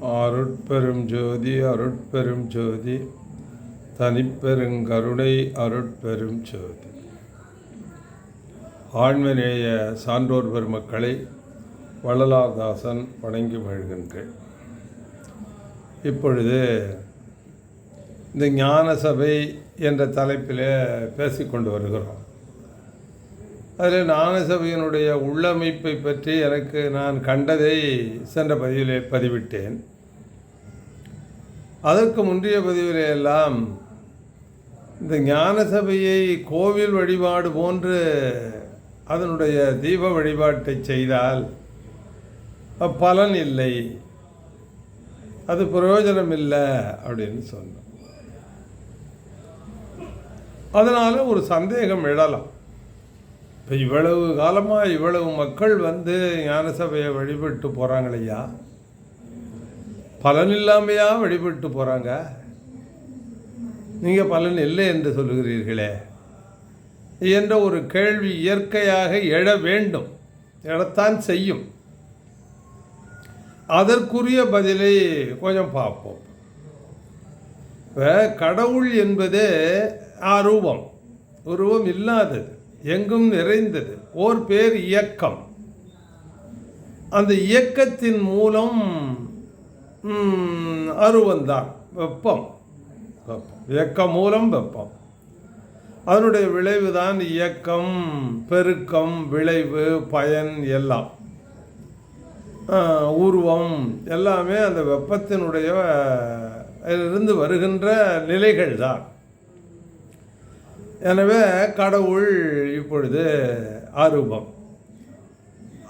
அருட்பெரும் ஜோதி அருட்பெரும் ஜோதி. தனிப்பெருங்கருணை அருட்பெரும் ஜோதி. ஆண்மநேய சான்றோர் பெருமக்களை வள்ளலாதாசன் வணங்கி மகிழ்கின்றேன். இப்பொழுது இந்த ஞான சபை என்ற தலைப்பில் பேசிக்கொண்டு வருகிறோம். அதில் ஞான சபையினுடைய உள்ளமைப்பை பற்றி எனக்கு நான் கண்டதை சென்ற பதிவிலே பதிவிட்டேன். அதற்கு முந்தைய பதிவிலே எல்லாம் இந்த ஞான சபையை கோவில் வழிபாடு போன்று அதனுடைய தீப வழிபாட்டை செய்தால் பலன் இல்லை அது பிரயோஜனம் இல்லை அப்படின்னு சொன்னோம். அதனால் ஒரு சந்தேகம் எழலாம். இப்போ இவ்வளவு காலமாக இவ்வளவு மக்கள் வந்து ஞான சபையை வழிபட்டு போகிறாங்களையா பலன் இல்லாமையா வழிபட்டு போகிறாங்க நீங்கள் பலன் இல்லை என்று சொல்லுகிறீர்களே. என்ற ஒரு கேள்வி இயற்கையாக எழ வேண்டும். எழத்தான் செய்யும். அதற்குரிய பதிலை கொஞ்சம் பார்ப்போம். இப்போ கடவுள் என்பது ஆரூபம். உருவம் இல்லாதது. எங்கும் நிறைந்தது. ஓர் பேர் இயக்கம். அந்த இயக்கத்தின் மூலம் அருவந்தான். வெப்பம். வெப்பம். இயக்கம் மூலம் வெப்பம். அதனுடைய விளைவு தான் இயக்கம் பெருக்கம் விளைவு பயன் எல்லாம். உருவம் எல்லாமே அந்த வெப்பத்தினுடைய இருந்து வருகின்ற நிலைகள் தான் எனவே கடவுள் இப்பொழுது அரூபம்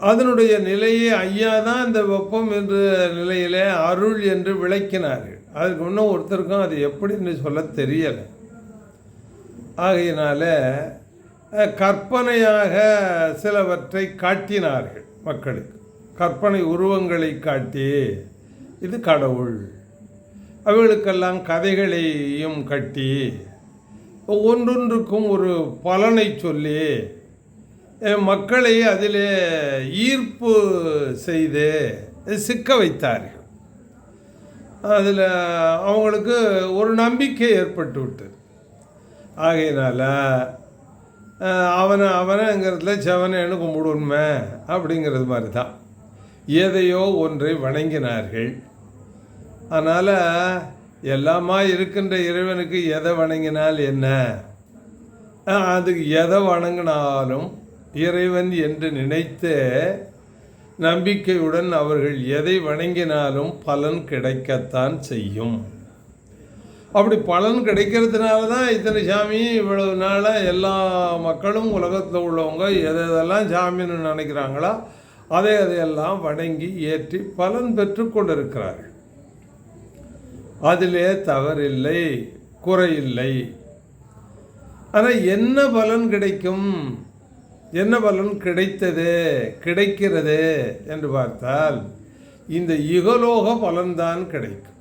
அதனுடைய நிலையை ஐயா தான் இந்த வெப்பம் என்ற நிலையிலே அருள் என்று விளக்கினார்கள். அதுக்கு இன்னும் ஒருத்தருக்கும் அது எப்படின்னு சொல்ல தெரியலை. ஆகையினால கற்பனையாக சிலவற்றை காட்டினார்கள் மக்களுக்கு. கற்பனை உருவங்களை காட்டி இது கடவுள். அவர்களுக்கெல்லாம் கதைகளையும் கட்டி ஒன்றொன்றுக்கும் ஒரு பலனை சொல்லி மக்களை அதில் ஈர்ப்பு செய்து சிக்க வைத்தார்கள். அதில் அவங்களுக்கு ஒரு நம்பிக்கை ஏற்பட்டு விட்டது ஆகையினால் அவனை அவனைங்கிறதுல செவனேன்னு கும்பிடுமே அப்படிங்கிறது மாதிரி தான் எதையோ ஒன்றை வணங்கினார்கள். அதனால் எல்லாமா இருக்கின்ற இறைவனுக்கு எதை வணங்கினால் என்ன? அதுக்கு எதை வணங்கினாலும் இறைவன் என்று நினைத்து நம்பிக்கையுடன் அவர்கள் எதை வணங்கினாலும் பலன் கிடைக்கத்தான் செய்யும். அப்படி பலன் கிடைக்கிறதுனால தான் இத்தனை சாமி இவ்வளவு நாளாக எல்லா மக்களும் உலகத்தில் உள்ளவங்க எதை எதெல்லாம் சாமின்னு நினைக்கிறாங்களோ அதை அதையெல்லாம் வணங்கி ஏற்றி பலன் பெற்று கொண்டிருக்கிறார்கள். அதிலே தவறில்லை குறையில்லை. ஆனால் என்ன பலன் கிடைக்கும்? என்ன பலன் கிடைத்தது? கிடைக்கிறது என்று பார்த்தால் இந்த இகலோக பலன்தான் கிடைக்கும்.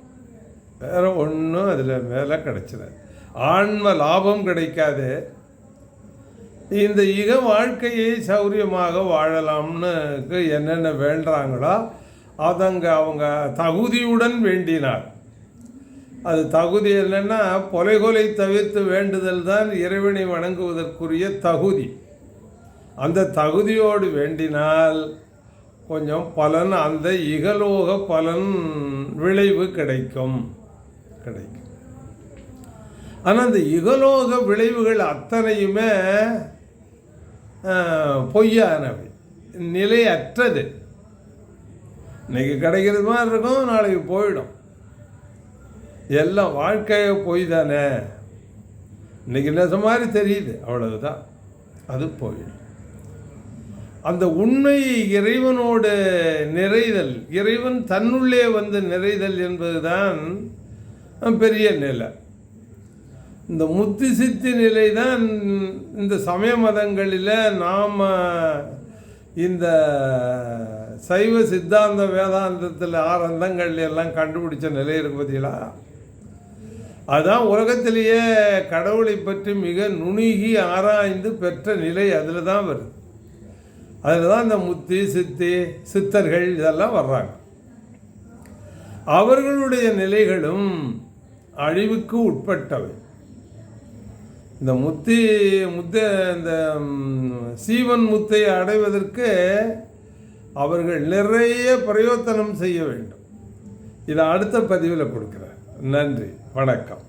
வேறு ஒன்றும் அதில் மேலே கிடைச்சிடாது ஆன்ம லாபம் கிடைக்காது. இந்த இக வாழ்க்கையை சௌரியமாக வாழலாம்னு என்னென்ன வேண்டுறாங்களோ அதங்க அவங்க தகுதியுடன் வேண்டினார். அது தகுதி என்னென்னா கொலை தவிர்த்து வேண்டுதல் தான் இறைவனை வணங்குவதற்குரிய தகுதி. அந்த தகுதியோடு வேண்டினால் கொஞ்சம் பலன் அந்த இகலோக பலன் விளைவு கிடைக்கும். கிடைக்கும். ஆனால் அந்த இகலோக விளைவுகள் அத்தனையுமே பொய்யானவை. நிலையற்றது. இன்னைக்கு கிடைக்கிறது மாதிரி இருக்கும் நாளைக்கு போயிடும். எல்லாம் வாழ்க்கையை போய் தானே இன்னைக்கு நெச மாதிரி தெரியுது. அவ்வளவுதான். அது போயிடும் அந்த உண்மை இறைவனோடு நிறைதல் இறைவன் தன்னுள்ளே வந்து நிறைதல் என்பதுதான் பெரிய நிலை. இந்த முத்தி சித்தி நிலை தான் இந்த சமய மதங்களில் நாம் இந்த சைவ சித்தாந்த வேதாந்தத்தில் ஆரந்தங்கள் எல்லாம் கண்டுபிடிச்ச நிலை இருக்கு பார்த்தீங்களா அதுதான் உலகத்திலேயே கடவுளை பற்றி மிக நுணுகி ஆராய்ந்து பெற்ற நிலை அதில் தான் வருது. அதில் தான் இந்த முத்தி சித்தி சித்தர்கள் இதெல்லாம் வர்றாங்க. அவர்களுடைய நிலைகளும் அழிவுக்கு உட்பட்டவை. இந்த முத்தி முத்த இந்த சீவன் முத்தை அடைவதற்கு அவர்கள் நிறைய பிரயோத்தனம் செய்ய வேண்டும். இதை அடுத்த பதிவில் கொடுக்குறேன். நன்றி. வணக்கம்.